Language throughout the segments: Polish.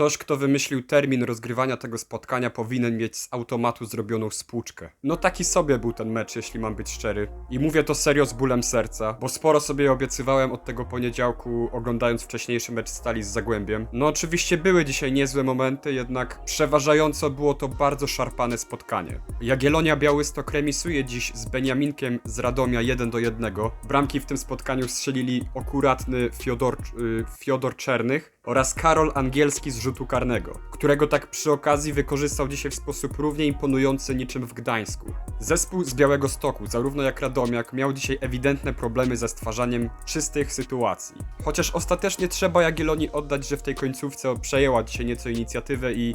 Ktoś, kto wymyślił termin rozgrywania tego spotkania, powinien mieć z automatu zrobioną spłuczkę. No taki sobie był ten mecz, jeśli mam być szczery. I mówię to serio z bólem serca, bo sporo sobie obiecywałem od tego poniedziałku, oglądając wcześniejszy mecz Stali z Zagłębiem. No oczywiście były dzisiaj niezłe momenty, jednak przeważająco było to bardzo szarpane spotkanie. Jagiellonia Białystok remisuje dziś z Beniaminkiem z Radomia 1 do 1. Bramki w tym spotkaniu strzelili akuratny Fiodor, y, Fiodor Czernych oraz Karol Angielski z rzutu karnego, którego tak przy okazji wykorzystał dzisiaj w sposób równie imponujący niczym w Gdańsku. Zespół z Białego Stoku, zarówno jak Radomiak, miał dzisiaj ewidentne problemy ze stwarzaniem czystych sytuacji. Chociaż ostatecznie trzeba Jagiellonii oddać, że w tej końcówce przejęła dzisiaj nieco inicjatywę i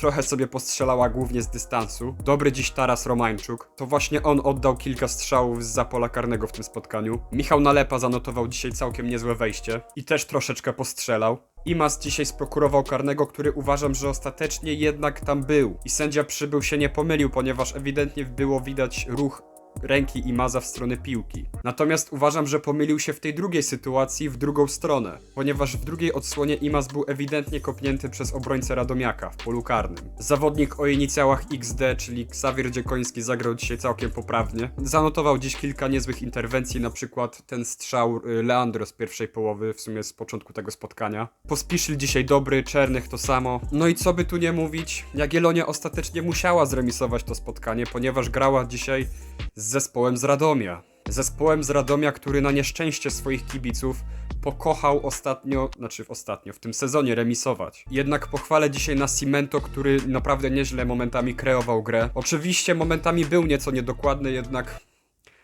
trochę sobie postrzelała głównie z dystansu. Dobry dziś Taras Romańczuk. To właśnie on oddał kilka strzałów z pola karnego w tym spotkaniu. Michał Nalepa zanotował dzisiaj całkiem niezłe wejście i też troszeczkę postrzelał. Imas dzisiaj sprokurował karnego, który uważam, że ostatecznie jednak tam był. I sędzia przybył się nie pomylił, ponieważ ewidentnie było widać ruch ręki Imaza w stronę piłki. Natomiast uważam, że pomylił się w tej drugiej sytuacji w drugą stronę, ponieważ w drugiej odsłonie Imaz był ewidentnie kopnięty przez obrońcę Radomiaka w polu karnym. Zawodnik o inicjałach XD, czyli Xavier Dziekoński zagrał dzisiaj całkiem poprawnie. Zanotował dziś kilka niezłych interwencji, na przykład ten strzał y, Leandro z pierwszej połowy, w sumie z początku tego spotkania. Pospieszyl dzisiaj dobry, Czernych to samo. No i co by tu nie mówić, Jagiellonia ostatecznie musiała zremisować to spotkanie, ponieważ grała dzisiaj z zespołem z Radomia. Zespołem z Radomia, który na nieszczęście swoich kibiców pokochał ostatnio, znaczy ostatnio, w tym sezonie remisować. Jednak pochwalę dzisiaj na Cimento, który naprawdę nieźle momentami kreował grę. Oczywiście momentami był nieco niedokładny, jednak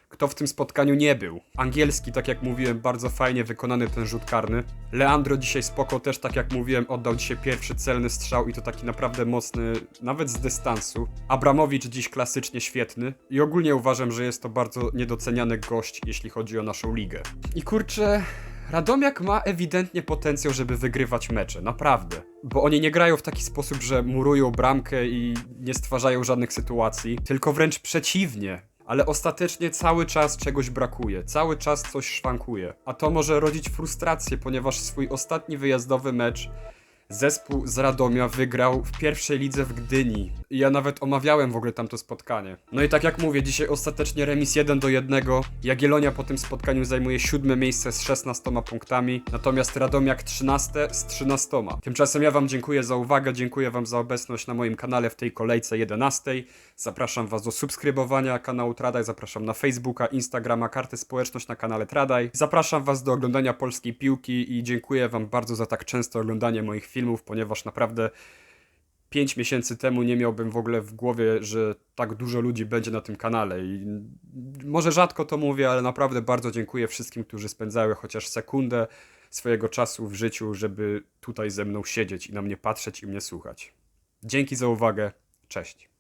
kto w tym spotkaniu nie był. Angielski, tak jak mówiłem, bardzo fajnie wykonany ten rzut karny. Leandro dzisiaj spoko też, tak jak mówiłem, oddał dzisiaj pierwszy celny strzał i to taki naprawdę mocny, nawet z dystansu. Abramowicz dziś klasycznie świetny i ogólnie uważam, że jest to bardzo niedoceniany gość, jeśli chodzi o naszą ligę. I kurczę... Radomiak ma ewidentnie potencjał, żeby wygrywać mecze, naprawdę. Bo oni nie grają w taki sposób, że murują bramkę i nie stwarzają żadnych sytuacji, tylko wręcz przeciwnie ale ostatecznie cały czas czegoś brakuje, cały czas coś szwankuje. A to może rodzić frustrację, ponieważ swój ostatni wyjazdowy mecz zespół z Radomia wygrał w pierwszej lidze w Gdyni. I ja nawet omawiałem w ogóle tamto spotkanie. No i tak jak mówię, dzisiaj ostatecznie remis 1 do 1. Jagiellonia po tym spotkaniu zajmuje siódme miejsce z 16 punktami, natomiast Radomiak 13 z 13. Tymczasem ja wam dziękuję za uwagę, dziękuję wam za obecność na moim kanale w tej kolejce 11. Zapraszam was do subskrybowania kanału Tradaj, zapraszam na Facebooka, Instagrama, kartę społeczność na kanale Tradaj. Zapraszam was do oglądania polskiej piłki i dziękuję wam bardzo za tak częste oglądanie moich filmów, ponieważ naprawdę 5 miesięcy temu nie miałbym w ogóle w głowie, że tak dużo ludzi będzie na tym kanale i może rzadko to mówię, ale naprawdę bardzo dziękuję wszystkim, którzy spędzały chociaż sekundę swojego czasu w życiu, żeby tutaj ze mną siedzieć i na mnie patrzeć i mnie słuchać. Dzięki za uwagę. Cześć.